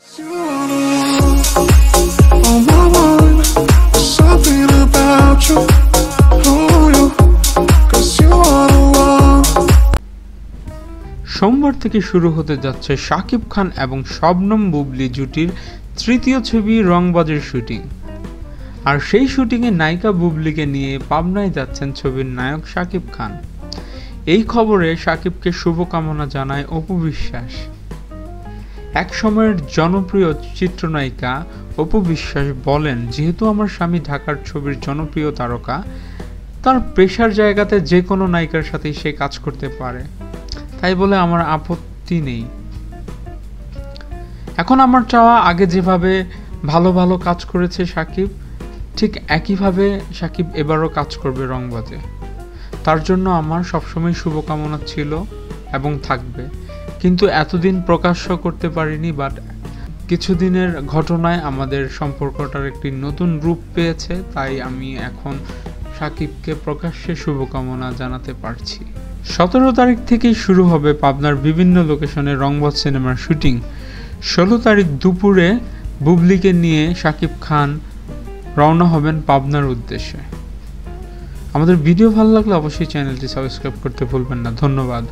সোমবার থেকে শুরু হতে যাচ্ছে শাকিব খান এবং শবনম বুবলি জুটির তৃতীয় ছবি রংবাজের শুটিং। আর সেই শুটিংয়ে নায়িকা বুবলিকে নিয়ে পাবনায় যাচ্ছেন ছবির নায়ক শাকিব খান। এই খবরে শাকিবকে শুভকামনা জানায় অপু বিশ্বাস। এক সময়ের জনপ্রিয় চিত্রনায়িকা অপু বিশ্বাস বলেন, যেহেতু আমার স্বামী ঢাকার ছবির জনপ্রিয় তারকা, তার পেশার জায়গাতে যে কোনো নায়িকার সাথেই সে কাজ করতে পারে। তাই বলে আমার আপত্তি নেই। এখন আমার চাওয়া আগে যেভাবে ভালো ভালো কাজ করেছে সাকিব, ঠিক একইভাবে সাকিব এবারও কাজ করবে রংবাজে। তার জন্য আমার সবসময় শুভকামনা ছিল এবং থাকবে। কিন্তু এতদিন প্রকাশ্য করতে পারিনি বাট কিছুদিনের ঘটনায় আমাদের সম্পর্কটার একটি নতুন রূপ পেয়েছে, তাই আমি এখন সাকিবকে প্রকাশ্যে শুভকামনা জানাতে পারছি। সতেরো তারিখ থেকেই শুরু হবে পাবনার বিভিন্ন লোকেশনে রংবাজ সিনেমার শুটিং। ষোলো তারিখ দুপুরে বুবলিকে নিয়ে সাকিব খান রওনা হবেন পাবনার উদ্দেশ্যে। আমাদের ভিডিও ভালো লাগলে অবশ্যই চ্যানেলটি সাবস্ক্রাইব করতে ভুলবেন না। ধন্যবাদ।